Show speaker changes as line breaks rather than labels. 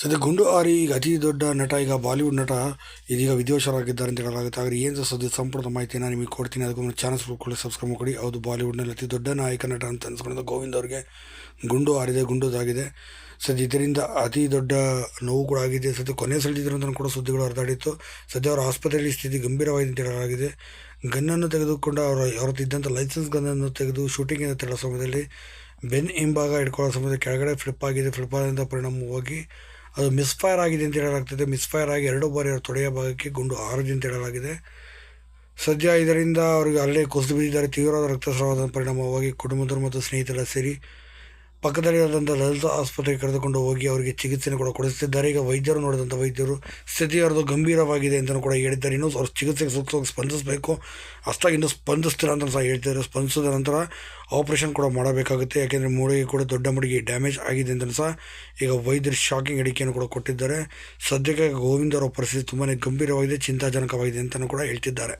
ಸದ್ಯ ಗುಂಡು ಆರಿ ಈಗ ಅತಿ ದೊಡ್ಡ ನಟ, ಈಗ ಬಾಲಿವುಡ್ ನಟ ಇದೀಗ ವಿದೇಶರಾಗಿದ್ದಾರೆ ಅಂತ ಹೇಳಲಾಗುತ್ತೆ. ಆದರೆ ಏನು ಸದ್ಯ ಸಂಪೂರ್ಣ ಮಾಹಿತಿನ ನಿಮಗೆ ಕೊಡ್ತೀನಿ. ಅದಕ್ಕೆ ಒಂದು ಚಾನಲ್ಸ್ ಕೂಡ ಸಬ್ಸ್ಕ್ರೈಬ್ ಮಾಡಿ ಹೌದು, ಬಾಲಿವುಡ್ನಲ್ಲಿ ಅತಿ ದೊಡ್ಡ ನಾಯಕ ನಟ ಅಂತ ಅನ್ಸ್ಕೊಂಡು ಗೋವಿಂದ್ ಅವ್ರಿಗೆ. ಗುಂಡು ಆರಿದೆ ಗುಂಡುದಾಗಿದೆ ಸದ್ಯ ಇದರಿಂದ ಅತಿ ದೊಡ್ಡ ನೋವು ಕೂಡ ಆಗಿದೆ. ಸದ್ಯ ಕೊನೆ ಸಲ್ಲಿದ್ರು ಅಂತ ಕೂಡ ಸುದ್ದಿಗಳು ಹರಿದಾಡಿತ್ತು. ಸದ್ಯ ಅವರ ಆಸ್ಪತ್ರೆಯಲ್ಲಿ ಸ್ಥಿತಿ ಗಂಭೀರವಾಗಿದೆ ಅಂತ ಹೇಳಲಾಗಿದೆ. ಗನ್ನನ್ನು ತೆಗೆದುಕೊಂಡು ಅವರ ಅವರದ್ದಿದ್ದಂಥ ಲೈಸೆನ್ಸ್ ಗನ್ನನ್ನು ತೆಗೆದು ಶೂಟಿಂಗಿನ ತೆರಳೋ ಸಮಯದಲ್ಲಿ ಬೆನ್ ಹಿಂಭಾಗ ಹಿಡ್ಕೊಳ್ಳೋ ಸಮಯದಲ್ಲಿ ಕೆಳಗಡೆ ಫ್ಲಿಪ್ ಆಗಿದೆ ಫ್ಲಿಪ್ ಆದಂಥ ಪರಿಣಾಮವಾಗಿ ಅದು ಮಿಸ್ಫೈರ್ ಆಗಿದೆ ಅಂತ ಹೇಳಲಾಗ್ತದೆ. ಮಿಸ್ಫೈರ್ ಆಗಿ ಎರಡು ಬಾರಿ ಅವರ ತೊಡೆಯ ಭಾಗಕ್ಕೆ ಗುಂಡು ಆರದೆ ಅಂತ ಹೇಳಲಾಗಿದೆ. ಸದ್ಯ ಇದರಿಂದ ಅವರಿಗೆ ಅಲ್ಲೇ ಕುಸಿದು ಬಿದ್ದಿದ್ದಾರೆ ತೀವ್ರವಾದ ರಕ್ತಸ್ರಾವದ ಪರಿಣಾಮವಾಗಿ ಕುಟುಂಬದವರು ಮತ್ತು ಸ್ನೇಹಿತರ ಸೇರಿ ಪಕ್ಕದಲ್ಲಿರೋದಂಥ ಲಲಿತ ಆಸ್ಪತ್ರೆಗೆ ಕರೆದುಕೊಂಡು ಹೋಗಿ ಅವರಿಗೆ ಚಿಕಿತ್ಸೆಯನ್ನು ಕೂಡ ಕೊಡಿಸುತ್ತಿದ್ದಾರೆ. ಈಗ ವೈದ್ಯರು ನೋಡಿದಂಥ ವೈದ್ಯರು ಸ್ಥಿತಿ ಗಂಭೀರವಾಗಿದೆ ಅಂತಲೂ ಕೂಡ ಹೇಳಿದ್ದಾರೆ. ಇನ್ನೂ ಅವ್ರ ಚಿಕಿತ್ಸೆಗೆ ಸೂಕ್ತವಾಗಿ ಸ್ಪಂದಿಸಬೇಕು. ಅಷ್ಟಾಗಿ ಇನ್ನೂ ಸ್ಪಂದಿಸ್ತೀರ ಅಂತ ಸಹ ಹೇಳ್ತಿದ್ದಾರೆ ಸ್ಪಂದಿಸಿದ ನಂತರ ಆಪರೇಷನ್ ಕೂಡ ಮಾಡಬೇಕಾಗುತ್ತೆ. ಯಾಕೆಂದರೆ ಮೂಳೆಗೆ ಕೂಡ ದೊಡ್ಡ ಮಡಿಗೆ ಡ್ಯಾಮೇಜ್ ಆಗಿದೆ ಅಂತ ಸಹ ಈಗ ವೈದ್ಯರು ಶಾಕಿಂಗ್ ಅಡಿಕೆಯನ್ನು ಕೂಡ ಕೊಟ್ಟಿದ್ದಾರೆ. ಸದ್ಯಕ್ಕೆ ಗೋವಿಂದ ಅವರ ಪರಿಸ್ಥಿತಿ ತುಂಬಾ ಗಂಭೀರವಾಗಿದೆ, ಚಿಂತಾಜನಕವಾಗಿದೆ ಅಂತಲೂ ಕೂಡ ಹೇಳ್ತಿದ್ದಾರೆ.